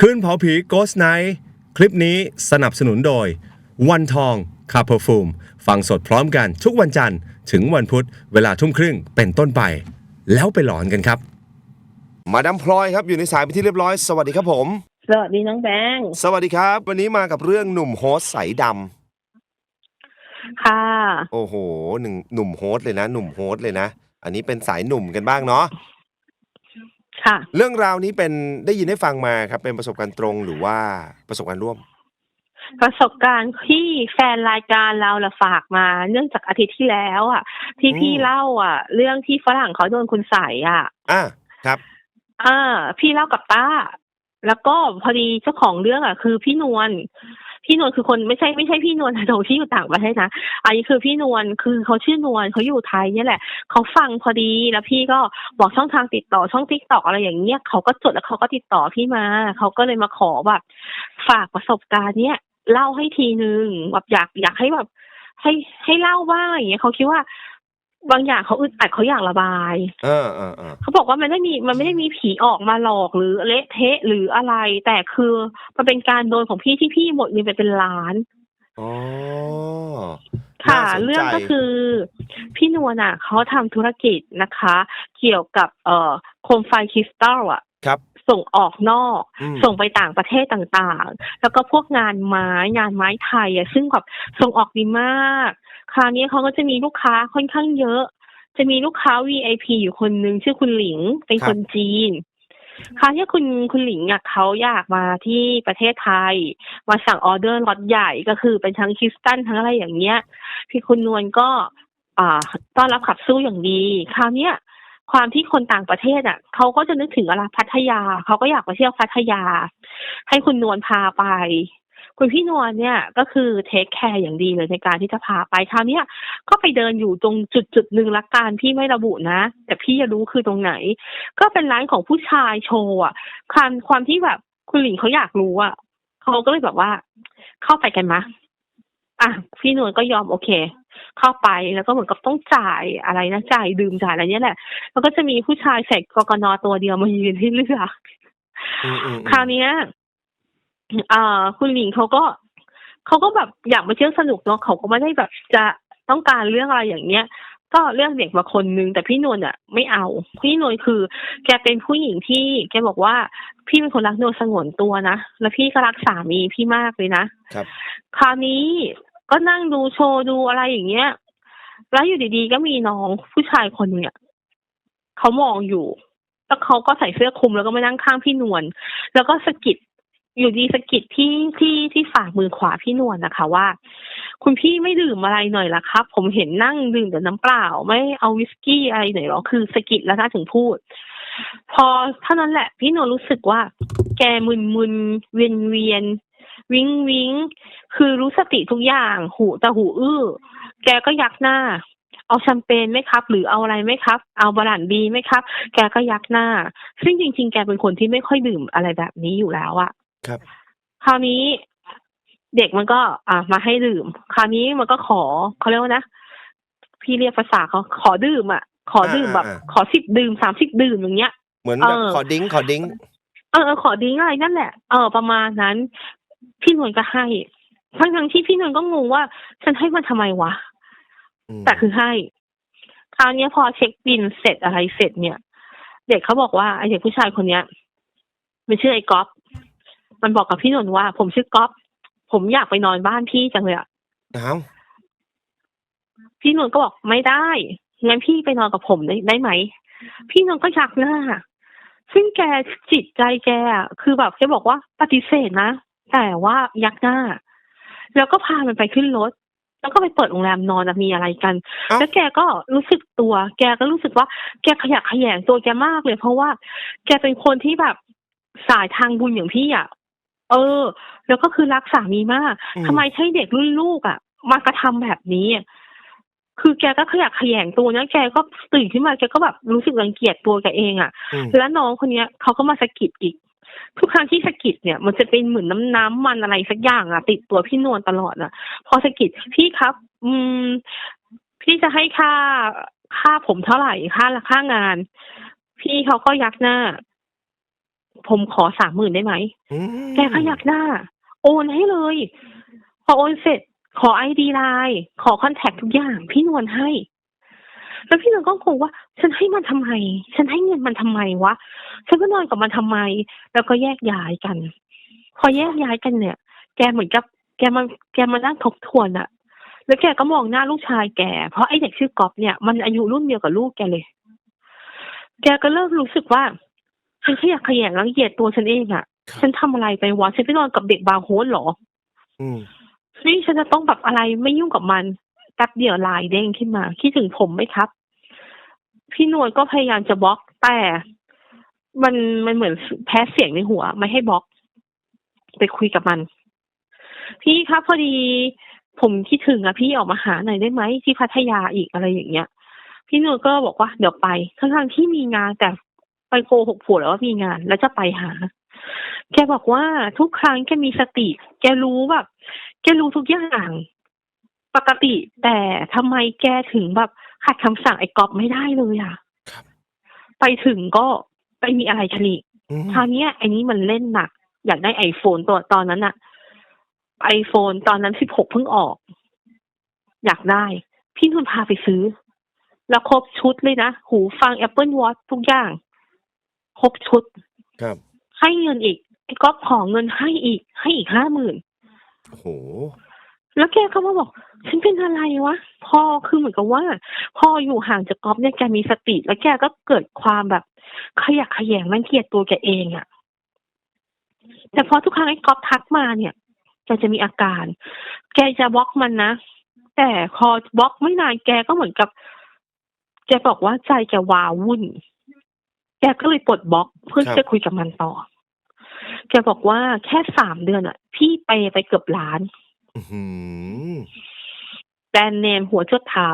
คืนเผาผี Ghost Night คลิปนี้สนับสนุนโดย วันทองคาเพอร์ฟูมฟังสดพร้อมกันทุกวันจันทร์ถึงวันพุธเวลาทุ่มครึ่งเป็นต้นไป แล้วไปหลอนกันครับ มาดามพลอยครับอยู่ในสายไปนที่เรียบร้อย สวัสดีครับผม สวัสดีน้องแบงค์สวัสดีครับ วันนี้มากับเรื่องหนุ่มโฮสต์ใสดค่ะำโอ้โหหนึ่งหนุ่มโฮสต์เลยนะ หนุ่มโฮสต์เลยนะ อันนี้เป็นสายหนุ่มกันบ้างเนาะ ค่ะ เรื่องราวนี้เป็นได้ยินได้ฟังมาครับ เป็นประสบการณ์ตรงหรือว่าประสบการณ์ร่วม ประสบการณ์ที่แฟนรายการเราละฝากมา เนื่องจากอาทิตย์ที่แล้วอะ ที่อืมพี่เล่าอะ เรื่องที่ฝรั่งเขาโดนคุณใส่อะ อะครับอ่าพี่เล่ากับต้า แล้วก็พอดีเจ้าของเรื่องอะ คือพี่นวล พี่นวลคือคนไม่ใช่ไม่ใช่พี่นวลโดที่อยู่ต่างประเทศนะอันนี้คือพี่นวลคือเขาชื่อนวลเขาอยู่ไทยเนี่ยแหละเขาฟังพอดีแล้วพี่ก็บอกช่องทางติดต่อช่องทิกตอกอะไรอย่างเงี้ยเขาก็จดแล้วเขาก็ติดต่อพี่มาเขาก็เลยมาขอแบบฝากประสบการณ์เนี้ยเล่าให้ทีนึงแบบอยากอยากให้แบบให้ให้เล่าบ้างอย่างเงี้ยเขาคิดว่า บางอย่างเขาอึดอัดเขาอยากระบาย เออเออเออเขาบอกว่ามันไม่มีมันไม่ได้มีผีออกมาหลอกหรือเละเทะหรืออะไร แต่คือมันเป็นการโดนของพี่ที่พี่หมดเงินไปเป็นล้าน อ๋อค่ะ น่าสนใจเรื่องก็คือพี่นวลอะเขาทำธุรกิจนะคะ เกี่ยวกับเอ่อโคมไฟคริสตัลอะ ครับส่งออกนอก อืมส่งไปต่างประเทศต่างๆ แล้วก็พวกงานไม้งานไม้ไทยอะซึ่งแบบส่งออกดีมาก คราวนี้เขาก็จะมีลูกค้าค่อนข้างเยอะ จะมีลูกค้า VIP อยู่คนหนึ่งชื่อคุณหลิงเป็นคนจีนคราวนี้คุณคุณหลิงอะเขาอยากมาที่ประเทศไทย มาสั่งออเดอร์ล็อตใหญ่ก็คือเป็นทั้งคริสตัลทั้งอะไรอย่างเงี้ย พี่คุณนวลก็อ่าต้อนรับขับสู้อย่างดี คราวเนี้ยความที่คนต่างประเทศอะเขาก็จะนึกถึงอะไรพัทยาเขาก็อยากไปเที่ยวพัทยา ให้คุณนวลพาไป คุณพี่นวลเนี่ยก็คือเทคแคร์อย่างดีเลยในการที่จะพาไปคราวเนี้ยก็ไปเดินอยู่ตรงจุดจุดๆหนึ่งละกันพี่ไม่ระบุนะ แต่พี่จะรู้คือตรงไหน ก็เป็นร้านของผู้ชายโชว์อะความความที่แบบคุณหลิงเขาอยากรู้อะเขาก็เลยแบบว่า เข้าไปกันมะอะพี่นวลก็ยอมโอเค เข้าไปแล้วก็เหมือนกับต้องจ่ายอะไรนะจ่ายดื่มจ่ายอะไรเนี้ยแหละแล้วก็จะมีผู้ชายใส่กกนตัวเดียวมายืนให้เลือกอืมอืมอืมคราวเนี้ย อ่า คุณหลิงเขาก็เขาก็แบบอยากมาเที่ยวสนุกเนาะเขาก็ไม่ได้แบบจะต้องการเรื่องอะไรอย่างเงี้ย ก็เลือกเด็กมาคนนึงแต่พี่นวลอะ ไม่เอา พี่นวลคือ แกเป็นผู้หญิงที่ แกบอกว่าพี่เป็นคนรักนวลสงวนตัวนะแล้วพี่ก็รักสามีพี่มากเลยนะครับ คราวนี้ก็นั่งดูโชว์ดูอะไรอย่างเงี้ย แล้วอยู่ดีๆก็มีน้องผู้ชายคนหนึงอะเขามองอยู่ แล้วเขาก็ใส่เสื้อคลุมแล้วก็มานั่งข้างพี่นวลแล้วก็สะกิด อยู่ดีสะกิดที่ที่ที่ฝ่ามือขวาพี่นวลนะคะว่า คุณพี่ไม่ดื่มอะไรหน่อยละครับ ผมเห็นนั่งดื่มแต่น้ำเปล่า ไม่เอาวิสกี้อะไรหน่อยหรอคือสะกิดแล้วนะถึงพูด พอเท่านั้นแหละพี่นวลรู้สึกว่า แกมึนมึนเวียนเวียนวิงวิงคือรู้สติทุกอย่าง หูแต่หูอื้อ แกก็ยักหน้า เอาแชมเปญไหมครับ หรือเอาอะไรไหมครับ เอาบาลานดีไหมครับ แกก็ยักหน้า ซึ่งจริง ๆ แกเป็นคนที่ไม่ค่อยดื่มอะไรแบบนี้อยู่แล้วอะ ครับ คราวนี้เด็กมันก็ อะมาให้ดื่ม คราวนี้มันก็ขอเขาเรียกว่านะพี่เรียกภาษาเขาขอดื่มอะ ขอดื่มแบบ อ่า ขอสิบดื่มสามสิบดื่มอย่างเงี้ย เหมือนแบบเออ ขอดิ้งขอดิ้ง เออเออขอดิ้งอะไรนั่นแหละ เออ ประมาณนั้น พี่นวลก็ให้ทั้งทั้งๆที่พี่นวลก็งงว่า ฉันให้มันทำไมวะ อืมแต่คือให้ คราวเนี้ยพอเช็คบินเสร็จอะไรเสร็จเนี่ย เด็กเขาบอกว่าไอเด็กผู้ชายคนเนี้ยมันชื่อไอ้ก๊อฟ มันบอกกับพี่นนท์ว่า ผมชื่อก๊อฟผมอยากไปนอนบ้านพี่จังเลยอะอ้าวพี่นนท์ก็บอกไม่ได้งั้นพี่ไปนอนกับผมได้ได้ไหม พี่นนท์ก็ยักหน้า ซึ่งแกจิตใจแกอะคือแบบแกบอกว่าปฏิเสธนะ แต่ว่ายักหน้า แล้วก็พามันไปขึ้นรถ แล้วก็ไปเปิดโรงแรมนอนอะมีอะไรกันเอ้าแล้วแกก็รู้สึกตัว แกก็รู้สึกว่า แกขยักขยงตัวแกมากเลย เพราะว่า แกเป็นคนที่แบบสายทางบุญอย่างพี่อะ เออ แล้วก็คือรักสามีมากอืม ทำไมใช่เด็กรุ่นลูกอะ มากระทำแบบนี้อะคือแกก็ขยักขยงตัวนะแกก็ตื่นขึ้นมาแกก็แบบรู้สึกรังเกียจตัวแกเองอะ อืม แล้วน้องคนเนี้ยเขาก็มาสะกิดอีก ทุกครั้งที่สะกิดเนี่ย มันจะเป็นเหมือนน้ำน้ำมันอะไรสักอย่างอะติดตัวพี่นวลตลอดอะพอสะกิดพี่ครับ อืม พี่จะให้ค่าค่าผมเท่าไหร่ค่าค่างาน พี่เขาก็ยักหน้า ผมขอสามหมื่นได้ไหมอืมแกก็อยากหน้า โอนให้เลย พอโอนเสร็จ ขอไอดีไลน์ขอคอนแทคทุกอย่าง พี่นวลให้ แล้วพี่นวลก็งงว่า ฉันให้มันทำไม ฉันให้เงินมันทำไมวะ ฉันก็นอนกับมันทำไม แล้วก็แยกย้ายกัน พอแยกย้ายกันเนี่ย แกเหมือนกับ แกมาแกมานั่งทบทวนอะแล้วแกก็มองหน้าลูกชายแก เพราะไอ้เด็กชื่อกอบเนี่ยมันอายุรุ่นเดียวกับลูกแกเลย แกก็เริ่มรู้สึกว่า ฉันขยะแขยงรังเกียจตัวฉันเองอะครับ ฉันทำอะไรไปวะฉันไปนอนกับเด็กบาร์โฮสเหรออืมนี่ฉันจะต้องแบบอะไรไม่ยุ่งกับมันแป๊บเดียวไลายเด้งขึ้นมาคิดถึงผมไหมครับ พี่นวลก็พยายามจะบล็อกแต่มันมันเหมือนแพ้เสียงในหัว ไม่ให้บล็อก ไปคุยกับมัน พี่ครับพอดี ผมคิดถึงอะพี่ออกมาหาหน่อยได้ไหมที่พัทยาอีกอะไรอย่างเงี้ย พี่นวลก็บอกว่าเดี๋ยวไปทั้งๆที่มีงานแต่ ไปโกหกผัวแล้วว่ามีงาน แล้วจะไปหา แกบอกว่าทุกครั้งแกมีสติ แกรู้แบบ แกรู้ทุกอย่าง ปกติ แต่ทำไมแกถึงแบบขัดคำสั่งไอ้กอบไม่ได้เลยอะครับไปถึงก็ไปมีอะไรกันอีกอืมคราวเนี้ยไอ้นี้มันเล่นหนัก อยากได้ไอโฟนตัวตอนนั้นอะไอโฟนตอนนั้นสิบหกเพิ่งออก อยากได้ พี่นุ่นพาไปซื้อ แล้วครบชุดเลยนะ หูฟัง Apple Watch ทุกอย่าง ครบชุด ครับ ให้เงินอีกไอ้ก๊อฟขอเงินให้อีก ให้อีกห้าหมื่นโอ้โห แล้วแกก็มาบอก ฉันเป็นอะไรวะพ่อคือเหมือนกับว่าพ่ออยู่ห่างจากก๊อฟเนี่ยแกมีสติ แล้วแกก็เกิดความแบบ ขยะแขยงรังเกียจตัวแกเองอะแต่พอทุกครั้งไอ้ก๊อฟทักมาเนี่ยแกจะมีอาการ แกจะบล็อกมันนะ แต่พอบล็อกไม่นานแกก็เหมือนกับ แกบอกว่าใจแกวาวุ่น แกก็เลยปลดบล็อกเพื่อครับ จะคุยกับมันต่อ แกบอกว่าแค่สามเดือนอะพี่ไปไปเกือบล้านอือหือแบรนด์เนมหัวจดเท้า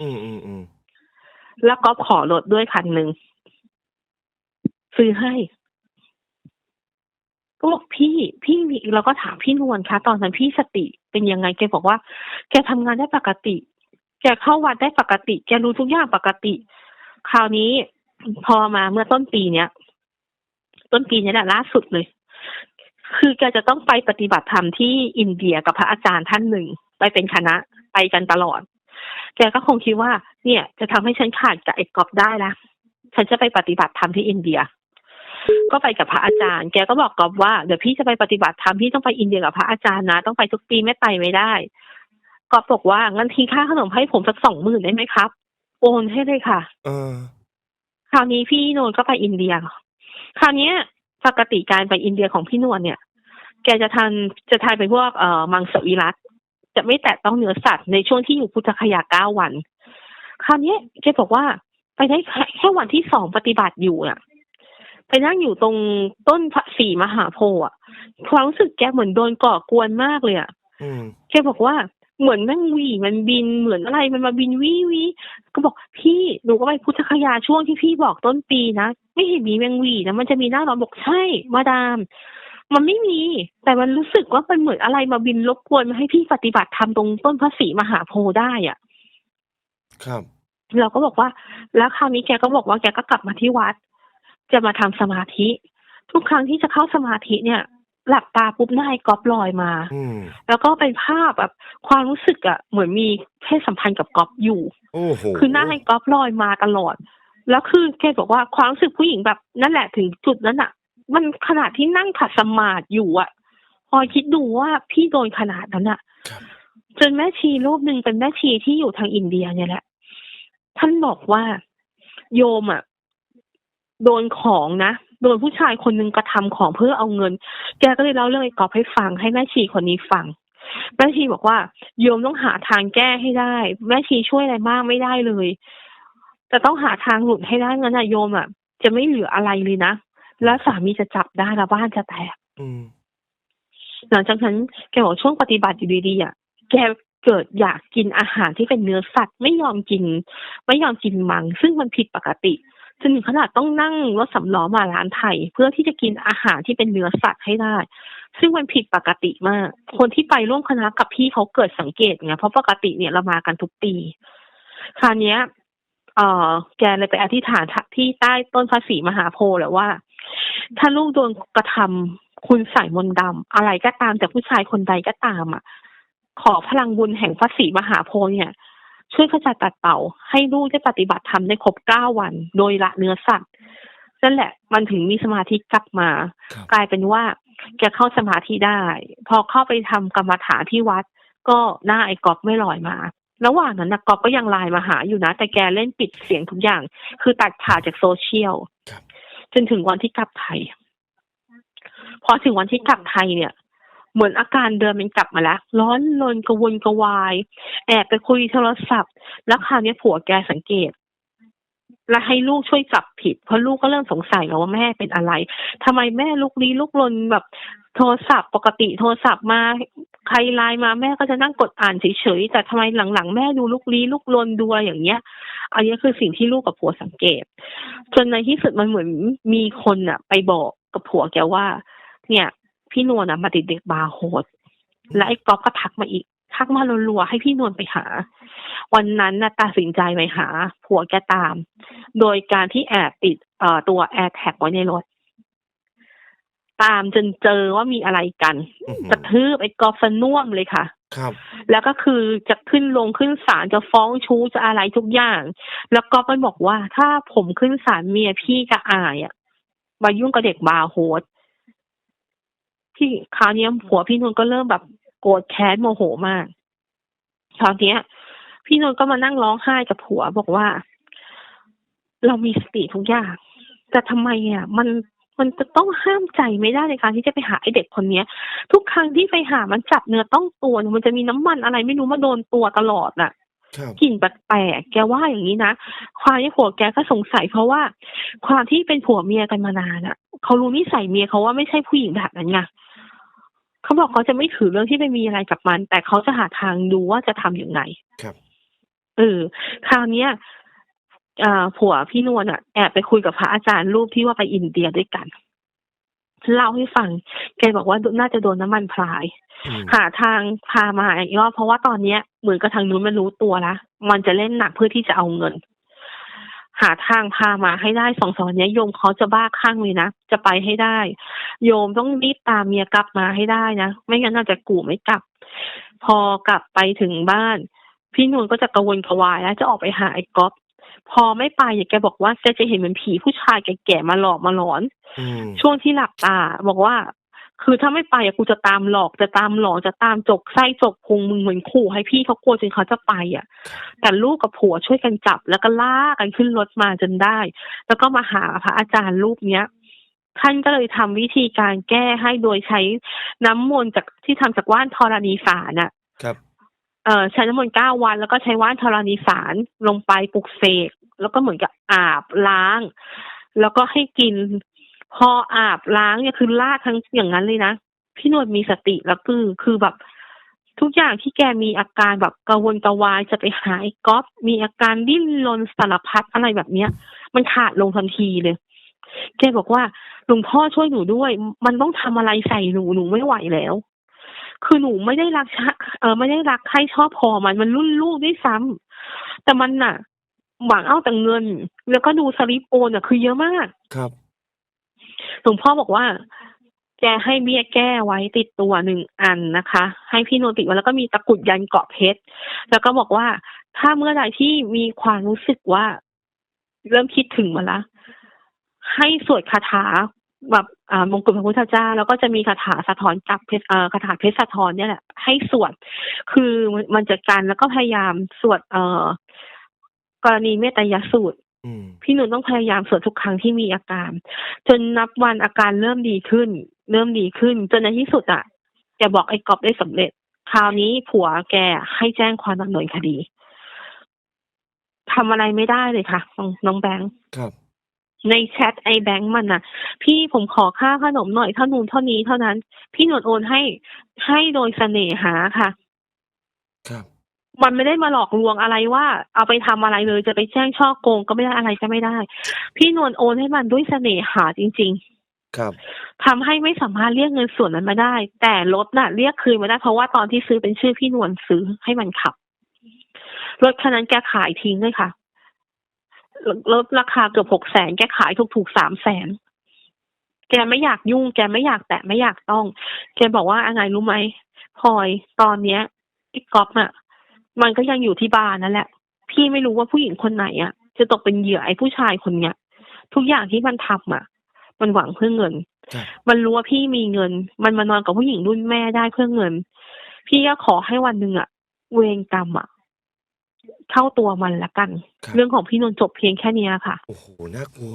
อืมอืมอืมแล้วก็ขอรถด้วยคันหนึ่งซื้อให้ก็บอกพี่พี่มีเราก็ถามพี่นวลคะตอนนั้นพี่สติเป็นยังไงแกบอกว่า แกทำงานได้ปกติ แกเข้าวัดได้ปกติ แกรู้ทุกอย่างปกติ คราวนี้ พอมาเมื่อต้นปีเนี้ย ต้นปีนี้แหละล่าสุดเลย คือแกจะต้องไปปฏิบัติธรรมที่อินเดียกับพระอาจารย์ท่านหนึ่ง ไปเป็นคณะไปกันตลอด แกก็คงคิดว่า เนี่ย จะทำให้ฉันขาดกับไอ้กอบได้ละฉันจะไปปฏิบัติธรรมที่อินเดีย ก็ไปกับพระอาจารย์ แกก็บอกกอบว่าเดี๋ยวพี่จะไปปฏิบัติธรรมพี่ต้องไปอินเดียกับพระอาจารย์นะต้องไปทุกปีไม่ไปไม่ได้กอบบอกว่างั้นทีค่าขนมให้ผมสักสองหมื่นได้ไหมครับ โอนให้เลยค่ะ เออ คราวนี้พี่นวลก็ไปอินเดีย คราวเนี้ยปกติการไปอินเดียของพี่นวลเนี่ย แกจะทานจะทานเป็นพวกเอ่อมังสวิรัตจะไม่แตะต้องเนื้อสัตว์ในช่วงที่อยู่พุทธคยาเก้าวัน คราวเนี้ยแกบอกว่าไปได้แค่แค่วันที่สองปฏิบัติอยู่น่ะ ไปนั่งอยู่ตรงต้นพระศรีมหาโพธิ์อะความรู้สึกแกเหมือนโดนก่อกวนมากเลยอะอืมแกบอกว่า เหมือนแม่งหวีมันบินเหมือนอะไรมันมาบินวิวิก็บอกพี่หนูก็ไปพุทธคยาช่วงที่พี่บอกต้นปีนะไม่เห็นมีแมงหวีนะมันจะมีหน้าร้อนบอกใช่ มาดาม มันไม่มี แต่มันรู้สึกว่ามันเหมือนอะไรมาบินรบกวนมาให้พี่ปฏิบัติธรรมตรงต้นพระศรีมหาโพธิ์ได้อะ ครับ เราก็บอกว่า แล้วคราวนี้แกก็บอกว่าแกก็กลับมาที่วัด จะมาทำสมาธิ ทุกครั้งที่จะเข้าสมาธิเนี่ย หลับตาปุ๊บหน้าไอ้ก๊อฟลอยมา อืมแล้วก็เป็นภาพแบบความรู้สึกอะเหมือนมีเพศสัมพันธ์กับก๊อฟอยู่ โอ้โหคือหน้าให้ก๊อฟลอยมาตลอด แล้วคือแกบอกว่าความรู้สึกผู้หญิงแบบนั่นแหละถึงจุดนั้นอะมันขนาดที่นั่งขัดสมาธิอยู่อะพอคิดดูว่าพี่โดนขนาดนั้นอะครับจนแม่ชีรูปหนึ่งเป็นแม่ชีที่อยู่ทางอินเดียเนี่ยแหละ ท่านบอกว่าโยมอะโดนของนะ โดนผู้ชายคนหนึ่งกระทำของเพื่อเอาเงิน แกก็เลยเล่าเรื่องไอ้กอบให้ฟังให้แม่ชีคนนี้ฟังแม่ชีบอกว่าโยมต้องหาทางแก้ให้ได้ แม่ชีช่วยอะไรมากไม่ได้เลยแต่ต้องหาทางหลุดให้ได้งั้นนะโยมอะจะไม่เหลืออะไรเลยนะแล้วสามีจะจับได้แล้วบ้านจะแตกอืมหลังจากนั้นแกบอกช่วงปฏิบัติอยู่ดีๆอะแกเกิดอยากกินอาหารที่เป็นเนื้อสัตว์ไม่ยอมกิน ไม่ยอมกินมัง ซึ่งมันผิดปกติ จนถึงขนาดต้องนั่งรถสำล้อมาร้านไทย เพื่อที่จะกินอาหารที่เป็นเนื้อสัตว์ให้ได้ ซึ่งมันผิดปกติมาก คนที่ไปร่วมคณะกับพี่เขาเกิดสังเกตไงเพราะปกติเนี่ยเรามากันทุกปี คราวนี้ยเออแกเลยไปอธิษฐานที่ใต้ต้นพระศรีมหาโพธิ์แหละว่า ถ้าลูกโดนกระทำคุณใส่มนต์ดำอะไรก็ตามจากผู้ชายคนใดก็ตามอะ ขอพลังบุญแห่งพระศรีมหาโพธิ์เนี่ย ช่วยขจัดตัดเป่า ให้ลูกได้ปฏิบัติธรรมได้ครบเก้าวัน โดยละเนื้อสัตว์นั่นแหละมันถึงมีสมาธิกลับมาครับกลายเป็นว่าแกเข้าสมาธิได้ พอเข้าไปทำกรรมฐานที่วัด ก็หน้าไอ้กอบไม่ลอยมา ระหว่างนั้นนะกอบก็ยังไลน์มาหาอยู่นะ แต่แกเล่นปิดเสียงทุกอย่าง คือตัดขาดจากโซเชียลครับจนถึงวันที่กลับไทย พอถึงวันที่กลับไทยเนี่ย เหมือนอาการเดิมมันกลับมาแล้ว ร้อนรนกระวนกระวาย แอบไปคุยโทรศัพท์ แล้วคราวนี้ผัวแกสังเกต และให้ลูกช่วยจับผิด เพราะลูกก็เริ่มสงสัยแล้วว่าแม่เป็นอะไรทำไมแม่ลุกลี้ลุกลนแบบโทรศัพท์ปกติโทรศัพท์มาใครไลน์มาแม่ก็จะนั่งกดอ่านเฉยๆแต่ทำไมหลังๆ แม่ดูลุกลี้ลุกลนดูอะไรอย่างเงี้ย อันนี้คือสิ่งที่ลูกกับผัวสังเกต จนในที่สุดมันเหมือนมีคนอะไปบอกกับผัวแกว่า เนี่ย พี่นวลอะมาติดเด็กบาร์โฮสและไอ้ก๊อฟก็ทักมาอีก ทักมารัวๆให้พี่นวลไปหา วันนั้นน่ะตัดสินใจไปหา ผัวแกตาม โดยการที่แอบติดเอ่อตัวแอร์แท็กไว้ในรถ ตามจนเจอว่ามีอะไรกันอื้อหือกระทืบไอ้กอล์ฟสน่วมเลยค่ะ ครับ แล้วก็คือจะขึ้นลงขึ้นศาลจะฟ้องชู้จะอะไรทุกอย่าง แล้วก็ไปบอกว่าถ้าผมขึ้นศาลเมียพี่กับอายอะมายุ่งกับเด็กบาร์โฮส พี่คราวเนี้ยผัวพี่นนท์ก็เริ่มแบบโกรธแค้นโมโหมากคราวเนี้ย พี่นนท์ก็มานั่งร้องไห้กับผัวบอกว่า เรามีสติทุกอย่างแต่ทำไมอะมันมันจะต้องห้ามใจไม่ได้ในการที่จะไปหาไอเด็กคนเนี้ย ทุกครั้งที่ไปหามันจับเนื้อต้องตัวเนี่ยมันจะมีน้ำมันอะไรไม่รู้มาโดนตัวตลอดน่ะครับกลิ่นแปลกๆแกว่าอย่างนี้นะความที่ผัวแกก็สงสัยเพราะว่า ความที่เป็นผัวเมียกันมานานอะเขารู้นิสัยเมียเขาว่าไม่ใช่ผู้หญิงแบบนั้นไง เขาบอกเขาจะไม่ถือเรื่องที่ไปมีอะไรกับมัน แต่เขาจะหาทางดูว่าจะทำอย่างไงครับเออคราวเนี้ยอ่าผัวพี่นวลอะแอบไปคุยกับพระอาจารย์รูปที่ว่าไปอินเดียด้วยกันเล่าให้ฟัง แกบอกว่าน่าจะโดนน้ำมันพรายอืมหาทางพามาอีกรอบเพราะว่าตอนเนี้ยเหมือนกับทางนู้นมันรู้ตัวละ มันจะเล่นหนักเพื่อที่จะเอาเงิน หาทางพามาให้ได้สองสอนเนี้ยโยมเขาจะบ้าคลั่งเลยนะจะไปให้ได้ โยมต้องรีบตามเมียกลับมาให้ได้นะไม่งั้นน่าจะกู่ไม่กลับ พอกลับไปถึงบ้าน พี่นวลก็จะกระวนกระวายแล้วจะออกไปหาไอ้ก๊อฟพอไม่ไปแกบอกว่าแกจะเห็นเหมือนผีผู้ชายแก่ๆมาหลอกมาหลอนอืมช่วงที่หลับตาบอกว่า คือถ้าไม่ไปอะกูจะตามหลอกจะตามหลอกจะตามจกไส้จกพุงมึงเหมือนขู่ให้พี่เขากลัวจนเขาจะไปอะแต่ลูกกับผัวช่วยกันจับ แล้วก็ลากกันขึ้นรถมาจนได้ แล้วก็มาหาพระอาจารย์รูปเนี้ยท่านก็เลยทำวิธีการแก้ให้โดยใช้น้ำมนต์จากที่ทำจากว่านธรณีสารน่ะ ครับ เอ่อใช้น้ำมนต์เก้าวัน แล้วก็ใช้ว่านธรณีสารลงไปปลุกเสกแล้วก็เหมือนกับอาบล้าง แล้วก็ให้กิน พออาบล้างเนี่ยคือลาดทั้งอย่างนั้นเลยนะ พี่นวลมีสติแล้วคือคือแบบ ทุกอย่างที่แกมีอาการแบบกระวนกระวายจะไปหาไอ้ก๊อฟมีอาการดิ้นรนสารพัดอะไรแบบเนี้ย มันขาดลงทันทีเลยแกบอกว่าหลวงพ่อช่วยหนูด้วย มันต้องทำอะไรใส่หนูหนูไม่ไหวแล้ว คือหนูไม่ได้รักชะเออไม่ได้รักใครชอบพอมันมันรุ่นลูกด้วยซ้ำแต่มันน่ะ หวังเอาแต่เงิน แล้วก็ดูสลิปโอนอะ คือเยอะมาก ครับ หลวงพ่อบอกว่าแกให้เบี้ยแก้ไว้ติดตัวหนึ่งอันนะคะ ให้พี่โนติดไว้แล้วก็มีตะกุดยันเกาะเพชรแล้วก็บอกว่าถ้าเมื่อใดที่มีความรู้สึกว่า เริ่มคิดถึงมาละให้สวดคาถาแบบอ่ามงกุฎพระพุทธเจ้า แล้วก็จะมีคาถาสะท้อนกับเพชรเอ่อคาถาเพชรสะท้อนเนี่ยแหละให้สวดคือมันจะกันแล้วก็พยายามสวดเอ่อกรณีเมตยสูตร พี่หนุ่นต้องพยายามสวดทุกครั้งที่มีอาการ จนนับวันอาการเริ่มดีขึ้น เริ่มดีขึ้น จนในที่สุดอะแกบอกไอ้กอบได้สำเร็จ คราวนี้ผัวแกให้แจ้งความดำเนินคดีทำอะไรไม่ได้เลยค่ะน้องน้องแบงค์ครับ ในแชทไอแบงค์มันน่ะ พี่ผมขอค่าขนมหน่อยเท่านูนเท่านี้เท่านั้น พี่หนวดโอนให้ให้โดยเสน่หาค่ะ ครับ มันไม่ได้มาหลอกลวงอะไรว่า เอาไปทำอะไรเลยจะไปแจ้งช่อโกงก็ไม่ได้อะไรก็ไม่ได้ พี่นวลโอนให้มันด้วยเสน่หาจริงครับๆทำให้ไม่สามารถเรียกเงินส่วนนั้นมาได้ แต่รถน่ะ เรียกคืนมาได้เพราะว่าตอนที่ซื้อเป็นชื่อพี่นวลซื้อให้มันขับรถคันนั้นแกขายทิ้งเลยค่ะรถราคาเกือบหกแสนแกขายถูกๆสามแสนแกไม่อยากยุ่ง แกไม่อยากแตะไม่อยากต้อง แกบอกว่าอะไรรู้ไหมพลอยตอนเนี้ยพี่ก๊อฟอะ มันก็ยังอยู่ที่บ้านนั่นแหละ พี่ไม่รู้ว่าผู้หญิงคนไหนอะจะตกเป็นเหยื่อไอ้ผู้ชายคนเนี้ยทุกอย่างที่มันทำอะมันหวังเพื่อเงินครับมันรู้ว่าพี่มีเงิน มันมานอนกับผู้หญิงรุ่นแม่ได้เพื่อเงิน พี่ก็ขอให้วันหนึ่งอะเวรกรรมอะเข้าตัวมันละกันครับเรื่องของพี่นนท์จบเพียงแค่เนี้ยค่ะโอ้โหน่ากลัว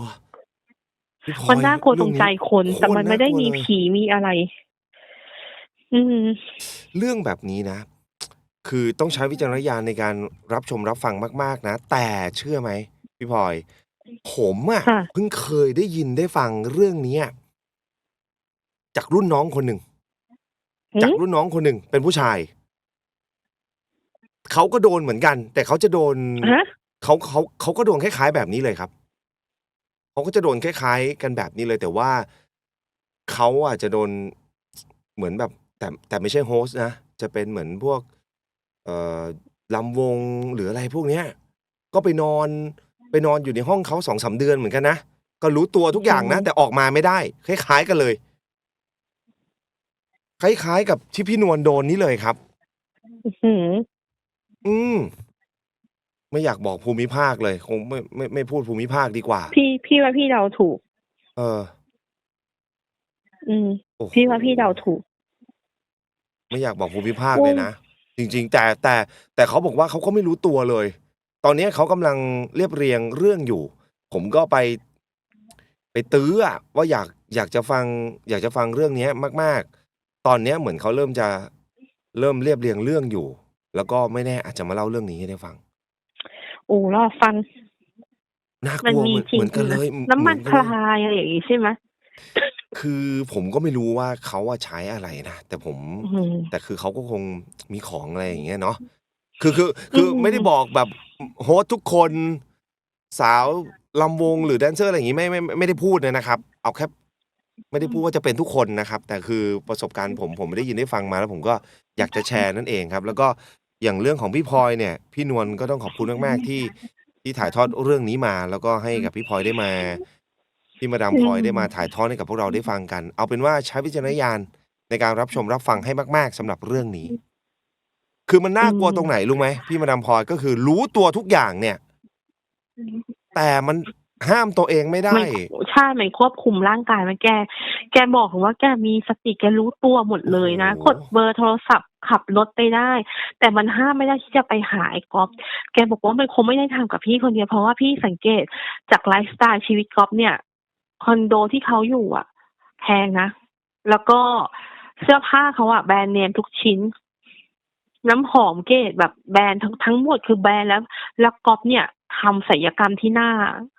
พี่พลอยมันน่ากลัวตรงใจคนเรื่องนี้แต่มันไม่ได้มีโคตรน่ากลัวเลยผีมีอะไร อืม เรื่องแบบนี้นะ คือต้องใช้วิจารณญาณในการรับชมรับฟังมาก ๆ นะ แต่เชื่อไหมพี่พลอย ผมอะค่ะ เพิ่งเคยได้ยินได้ฟังเรื่องเนี้ยจากรุ่นน้องคนหนึ่งหืมจากรุ่นน้องคนหนึ่งเป็นผู้ชาย เขาก็โดนเหมือนกัน แต่เขาจะโดนฮะ เขาเขาเขาก็โดนคล้ายๆแบบนี้เลยครับ เขาก็จะโดนคล้ายๆกันแบบนี้เลย แต่ว่าเขาอาจจะโดนเหมือนแบบ แต่แต่ไม่ใช่โฮสต์นะ จะเป็นเหมือนพวก เอ่อ ลำวง หรืออะไรพวกเนี้ย ก็ไปนอน ไปนอนอยู่ในห้องเขาสองสามเดือนเหมือนกันนะ ก็รู้ตัวทุกอย่างนะแต่ออกมาไม่ได้ คล้าย ๆ กันเลย คล้าย ๆ กับที่พี่นวลโดนนี้เลยครับ อื้อหือ อืม ไม่อยากบอกภูมิภาคเลย คงไม่ ไม่ ไม่พูดภูมิภาคดีกว่า พี่ พี่ว่าพี่เดาถูก เออ อืม โอ้โหพี่ว่าพี่เดาถูก ไม่อยากบอกภูมิภาคเลยนะ จริง ๆ แต่แต่แต่เขาบอกว่าเขาก็ไม่รู้ตัวเลย ตอนนี้เขากำลังเรียบเรียงเรื่องอยู่ ผมก็ไป ไปตื้ออะว่าอยากอยากจะฟัง อยากจะฟังเรื่องเนี้ยมาก ๆ ตอนเนี้ยเหมือนเขาเริ่มจะเริ่มเรียบเรียงเรื่องอยู่ แล้วก็ไม่แน่อาจจะมาเล่าเรื่องนี้ให้ได้ฟังโอ้รอฟังน่ากมันลัวมีเหมือนจริงเหมือนกันเลยๆน้ำมันเหพอกัเลยลายอะไรอย่างงี้ใช่ไหม คือผมก็ไม่รู้ว่าเขาอะใช้อะไรนะ แต่ผม อื้อหือแต่คือเขาก็คงมีของ อะไรอย่างเงี้ยเนาะ คือ คือคืออืมไม่ได้บอกแบบโฮสต์ทุกคน สาวลำวง หรือแดนเซอร์ อะไรอย่างงี้ ไม่ ไม่ ไม่ไม่ได้พูดเลยนะครับ เอาแค่ ไม่ได้พูดว่าจะเป็นทุกคนนะครับ แต่คือประสบการณ์ผม ผมไม่ได้ยินได้ฟังมา แล้วผมก็อยากจะแชร์นั่นเองครับ แล้วก็อย่างเรื่องของพี่พลอยเนี่ย พี่นวลก็ต้องขอบคุณมาก ๆ ที่ ที่ถ่ายทอดเรื่องนี้มา แล้วก็ให้กับพี่พลอยได้มา ที่มาดามพลอยได้มาถ่ายทอดให้กับพวกเราได้ฟังกัน เอาเป็นว่าใช้วิจารณญาณในการรับชมรับฟังให้มาก ๆสำหรับเรื่องนี้ คือมันน่ากลัวตรงไหนรู้ไหมพี่มาดามพลอยก็คือรู้ตัวทุกอย่างเนี่ย แต่มันห้ามตัวเองไม่ได้ มันใช่มันควบคุมร่างกายมันแก แกบอกว่าแกมีสติแกรู้ตัวหมดเลยนะโอ้โหกดเบอร์โทรศัพท์ขับรถไปได้ แต่มันห้ามไม่ได้ที่จะไปหาไอ้ก๊อฟแกบอกว่ามันคงไม่ได้ทำกับพี่คนเดียวเพราะว่าพี่สังเกตจากไลฟ์สไตล์ชีวิตก๊อฟเนี่ย คอนโดที่เขาอยู่อะแพงนะ แล้วก็เสื้อผ้าเขาอะแบรนด์เนมทุกชิ้น น้ำหอมเกรดแบบแบรนด์ทั้งทั้งหมดคือแบรนด์แล้ว แล้วก๊อฟเนี่ยทำศัลยกรรมที่หน้า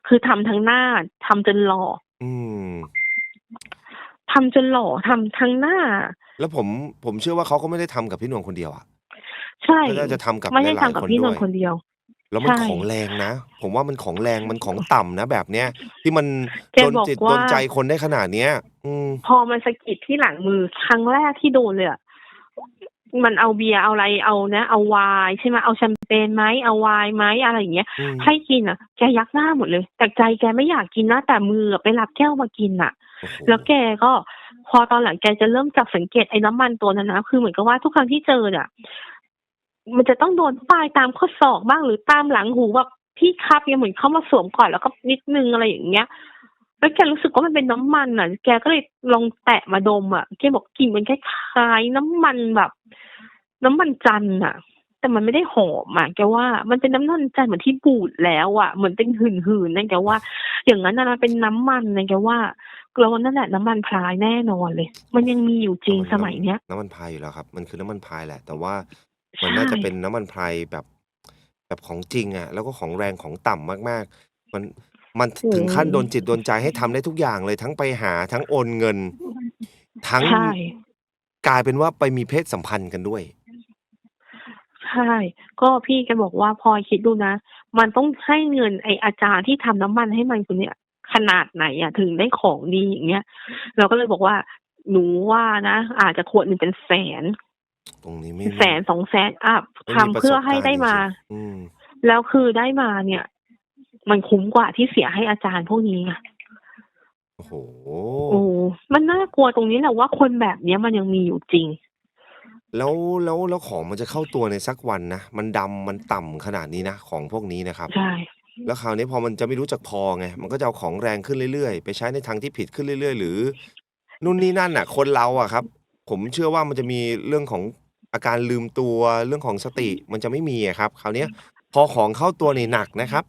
คือทำทั้งหน้าทำจนหล่ออืมทำจนหล่อทำทั้งหน้า แล้วผมผมเชื่อว่าเขาก็ไม่ได้ทำกับพี่นวลคนเดียวอะใช่ ก็น่าจะทำกับไม่ได้หลายทำกับๆคนพี่นด้นวยท์คนเดียว แล้วมันใช่ของแรงนะ ผมว่ามันของแรง มันของต่ำนะแบบเนี้ย ที่มันแกโดนบอกจิตว่าโดนใจคนได้ขนาดเนี้ย อืม พอมันสะกิดที่หลังมือครั้งแรกที่โดนเลยอะ มันเอาเบียร์เอาอะไรเอานะ เอาไวน์ใช่ไหมเอาแชมเปญไหมเอาไวน์ไหมอะไรอย่างเงี้ย อืม ให้กินอะแกยักหน้าหมดเลย แต่ใจแกไม่อยากกินนะแต่มืออะไปรับแก้วมากินอะโอ้โห แล้วแกก็พอตอนหลังแกจะเริ่มจับสังเกตไอ้น้ำมันตัวนั้นนะคือเหมือนกับว่าทุกครั้งที่เจอเนี่ย มันจะต้องโดนป้ายตามข้อศอกบ้างหรือตามหลังหูแบบพี่ครับเนี่ยเหมือนเขามาสวมก่อนแล้วก็นิดนึงอะไรอย่างเงี้ย แล้วแกรู้สึกว่ามันเป็นน้ำมันอะ แกก็เลยลองแตะมาดมอะแกบอกกลิ่นมันคล้ายๆน้ำมันแบบ น้ำมันจันทร์อะ แต่มันไม่ได้หอมอะแกว่ามันเป็นน้ำมันจันทร์เหมือนที่บูดแล้วอะเหมือนเป็นหืนๆนั่นแกว่า อย่างนั้นนะมันเป็นน้ำมันนะแกว่าเรานั่นแหละน้ำมันพรายแน่นอนเลย มันยังมีอยู่จริงสมัยเนี้ย น้ำมันพายอยู่แล้วครับ มันคือน้ำมันพายแหละ แต่ว่า ใช่น่าจะเป็นน้ำมันพายแบบ แบบของจริงอะแล้วก็ของแรงของต่ำมาก ๆ มัน มันถึงขั้นโดนจิตโดนใจให้ทำได้ทุกอย่างเลย ทั้งไปหา ทั้งโอนเงิน ทั้ง ใช่ กลายเป็นว่าไปมีเพศสัมพันธ์กันด้วย ใช่ ก็พี่แกบอกว่า พลอยคิดดูนะ มันต้องให้เงินไออาจารย์ที่ทำน้ำมันให้มันคนเนี้ย ขนาดไหนอะถึงได้ของดี อย่างเงี้ย เราก็เลยบอกว่า หนูว่านะ อาจจะขวดหนึ่งเป็นแสน ตรงนี้ไม่แสนสองแสนอัพไม่ทำมีประสบเพื่อให้ได้มาการณ์จริงๆอืม แล้วคือได้มาเนี่ย มันคุ้มกว่าที่เสียให้อาจารย์พวกนี้ไงโอ้โห โอ้มันน่ากลัวตรงนี้แหละว่าคนแบบเนี้ยมันยังมีอยู่จริง แล้วแล้วแล้วของมันจะเข้าตัวในสักวันนะ มันดำมันต่ำขนาดนี้นะ ของพวกนี้นะครับ ใช่ แล้วคราวนี้พอมันจะไม่รู้จักพอไง มันก็จะเอาของแรงขึ้นเรื่อยๆ ไปใช้ในทางที่ผิดขึ้นเรื่อยๆ หรือ นู่นนี่นั่นน่ะ คนเราอะครับ ผมเชื่อว่ามันจะมีเรื่องของอาการลืมตัว เรื่องของสติมันจะไม่มีอะครับ คราวเนี้ยพอของเข้าตัวนี่หนักนะครับ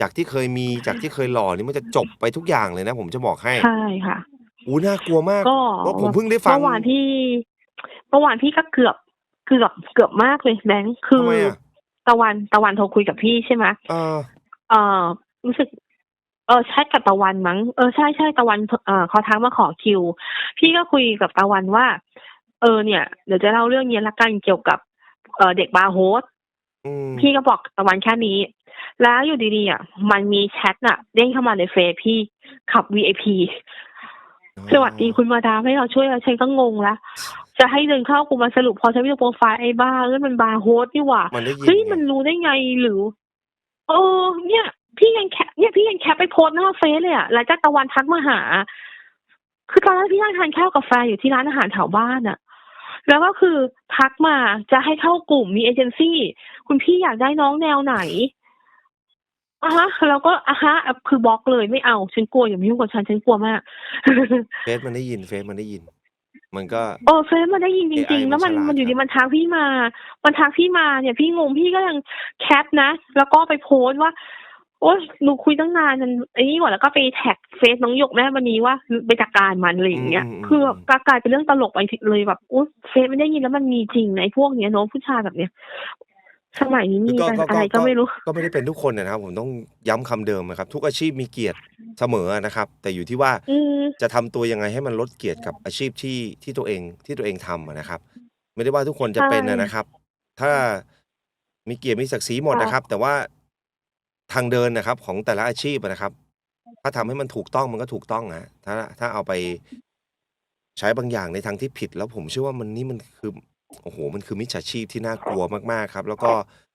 จากที่เคยมี จากที่เคยหล่อนี่มันจะจบไปทุกอย่างเลยนะผมจะบอกให้ ใช่ค่ะ อู้ น่ากลัวมาก ก็เพราะผมเพิ่งได้ฟังเมื่อวานพี่เมื่อวานพี่ก็เกือบเกือบเกือบมากเลยแบงค์คืทำอไมอะตะวันตะวันโทรคุยกับพี่ใช่ไหมเออ เออรู้สึก เออใช่กับตะวันมั้งเออใช่ใช่ตะวันเออเขาทักมาขอคิว พี่ก็คุยกับตะวันว่า เออเนี่ยเดี๋ยวจะเล่าเรื่องนี้ละกันเกี่ยวกับเออเด็กบาร์โฮสอืมพี่ก็บอกตะวันแค่นี้ แล้วอยู่ดีๆอะมันมีแชทน่ะ เด้งเข้ามาในเฟซพี่ขับ VIP สวัสดีคุณมาดามให้เราช่วยแล้วฉันก็งงละจะให้เดินเข้ากูมาสรุปพอฉันไปดูโปรไฟล์ไอ้บ้าเอ้ยมันบาร์โฮสนี่หว่ามันได้ยินเฮ้ยไงมันรู้ได้ไงหรือเออเนี่ย พี่ยังแคปเนี่ยพี่ยังแคปไปโพสต์หน้าเฟซเลยอะแล้วจากตะวันทักมาหา คือตอนแรกพี่นั่งทานข้าวกับแฟนอยู่ที่ร้านอาหารแถวบ้านอะแล้วก็คือทักมาจะให้เข้ากลุ่มมีเอเจนซี่ คุณพี่อยากได้น้องแนวไหนอะฮะแล้วก็อะฮะคือบล็อกเลยไม่เอาฉันกลัวอย่ามายุ่งกับฉันฉันกลัวมาก เฟซมันได้ยินเฟซมันได้ยิน มันก็ โอ้เฟซมันได้ยินจริง AI ๆแล้วมันมันฉลาดมันอยู่คดีรับมันทักพี่มา มันทักพี่มาเนี่ย พี่งงพี่ก็ยังแคปนะ แล้วก็ไปโพสต์ว่า โอ๊ยหนูคุยตั้งนานมันไอ้นี่ก่อนแล้วก็ไปแท็กเฟซน้องหยกแม่วันนี้ว่าไปจัดการมันอะไรอย่างเงี้ยอืมอืมคือแบบกลายเป็นเรื่องตลกไปเลยแบบโอ๊ยเฟซไม่ได้ยินแล้วมันมีจริงนะไอ้พวกเนี้ยเน้องผู้ชายแบบเนี้ยสมัยนี้มีกันอะไรก็ไม่รู้ ก็ไม่ได้เป็นทุกคนนะครับผมต้องย้ำคำเดิมนะครับ ทุกอาชีพมีเกียรติเสมอนะครับ แต่อยู่ที่ว่าอืมจะทำตัวยังไงให้มันลดเกียรติกับอาชีพที่ที่ตัวเองที่ตัวเองทำอะนะครับ ไม่ได้ว่าทุกคนจะเป็นนะนะครับ ถ้ามีเกียรติมีศักดิ์ศรีหมดนะครับ แต่ว่า ทางเดินนะครับ ของแต่ละอาชีพอะนะครับ ถ้าทำให้มันถูกต้องมันก็ถูกต้องนะถ้าถ้าเอาไปใช้บางอย่างในทางที่ผิด แล้วผมเชื่อว่ามันนี่มันคือโอ้โห มันคือมิจฉาชีพที่น่ากลัวมากๆครับ แล้วก็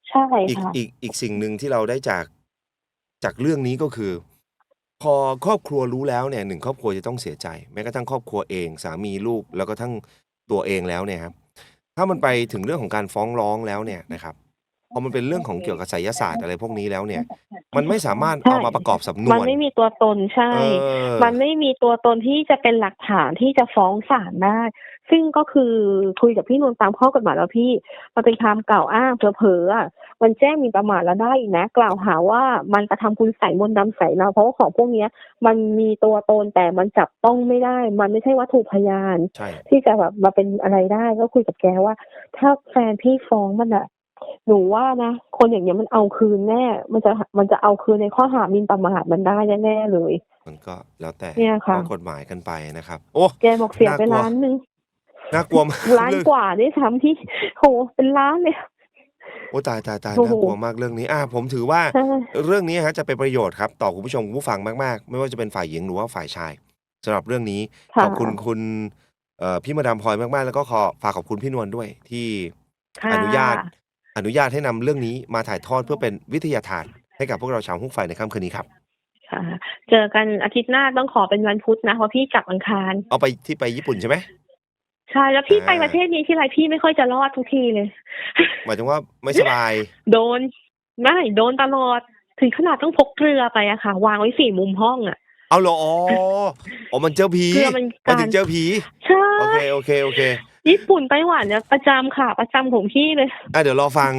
ใช่อีกค่ะ อีกอีกสิ่งหนึ่งที่เราได้จากจากเรื่องนี้ก็คือ พอครอบครัวรู้แล้วเนี่ยหนึ่งครอบครัวจะต้องเสียใจ แม้กระทั่งครอบครัวเองสามีลูกแล้วก็ทั้งตัวเองแล้วเนี่ยครับ ถ้ามันไปถึงเรื่องของการฟ้องร้องแล้วเนี่ยนะครับ พอมันเป็นเรื่องของเกี่ยวกับไสยศาสตร์อะไรพวกนี้แล้วเนี่ย มันไม่สามารถใช่เอามาประกอบสำนมันวนไม่มีตัวตนใช่ เออมันไม่มีตัวตนที่จะเป็นหลักฐานที่จะฟ้องศาลได้ ซึ่งก็คือคุยกับพี่นวลตามข้อกฎหมายแล้วพี่ มันเป็นคำกล่าวอ้างเผลอๆอะมันแจ้งหมีประมาทแล้วได้อีกนะ กล่าวหาว่ามันกระทำคุณใส่มนต์ดำใส่เราเพราะว่าของพวกเนี้ย มันมีตัวตนแต่มันจับต้องไม่ได้ มันไม่ใช่วัตถุพยาน ใช่ ที่จะแบบมาเป็นอะไรได้ก็คุยกับแกว่า ถ้าแฟนพี่ฟ้องมันอะ หนูว่านะคนอย่างเงี้ยมันเอาคืนแน่ มันจะมันจะเอาคืนในข้อหาหมินประมาทมันได้แน่ๆเลย มันก็แล้วแต่เนี่ยค่ะ ข้อกฎหมายกันไปนะครับ โอ้แกบอกเสียไปน่ากลัวล้านหนึ่งน่ากลัวมากล้านเรื่องกว่าด้วยซ้ำที่โหเป็นล้านเลย โอ้ตายตายตายโอ้โหน่ากลัวมากเรื่องนี้อะผมถือว่า ใช่ เรื่องนี้ฮะจะเป็นประโยชน์ครับต่อคุณผู้ชมคุณผู้ฟังมากๆ ไม่ว่าจะเป็นฝ่ายหญิงหรือว่าฝ่ายชายสำหรับเรื่องนี้ ค่ะ ขอบคุณคุณเอ่อพี่มาดามพลอยมากๆ แล้วก็ขอฝากขอบคุณพี่นวลด้วยที่ค่ะอนุญาต อนุญาตให้นำเรื่องนี้มาถ่ายทอดเพื่อเป็นวิทยาทานให้กับพวกเราชาวหุ้นไฟในค่ำคืนนี้ครับ ค่ะ เจอกันอาทิตย์หน้าต้องขอเป็นวันพุธนะเพราะพี่กลับอังคาร เอาไปที่ไปญี่ปุ่นใช่ไหม ใช่ แล้วพี่อ่า ไปประเทศนี้ที่ไรพี่ไม่ค่อยจะรอดทุกทีเลย หมายถึงว่าไม่สบาย โดน ไม่โดนตลอด ถึงขนาดต้องพกเกลือไปอะค่ะ วางไว้สี่มุมห้องอะเอาเหรออ๋ออ๋อมันเจอผีเกลือมันมันกาถึรงเจอผี ใช่ โอเค โอเค โอเค ญี่ปุ่นไต้หวันเนี่ยประจำค่ะ ประจำของพี่เลย อะเดี๋ยวรอฟัง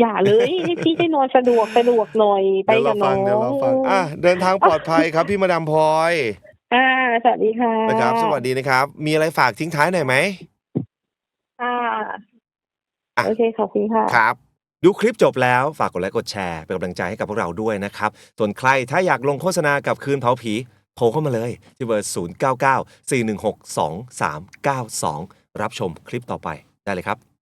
อย่าเลยให้พี่ได้นอนสะดวกสะดวกหน่อยไปเดี๋ยวรกัอบน้ฟัองเดี๋ยวรอฟังอะเดินทางปลอดภัยครับพี่มาดามพลอยอ่าสวัสดีค่ะนะครับ สวัสดีนะครับ มีอะไรฝากทิ้งท้ายหน่อยไหม ค่ะอะ โอเคขอบคุณค่ะ ครับ ดูคลิปจบแล้วฝากกดไลค์กดแชร์ เป็นกำลังใจให้กับพวกเราด้วยนะครับ ส่วนใครถ้าอยากลงโฆษณากับคืนเผาผี โทรเข้ามาเลยที่เบอร์ 0 9 9 4 1 6 2 3 9 2 รับชมคลิปต่อไปได้เลยครับ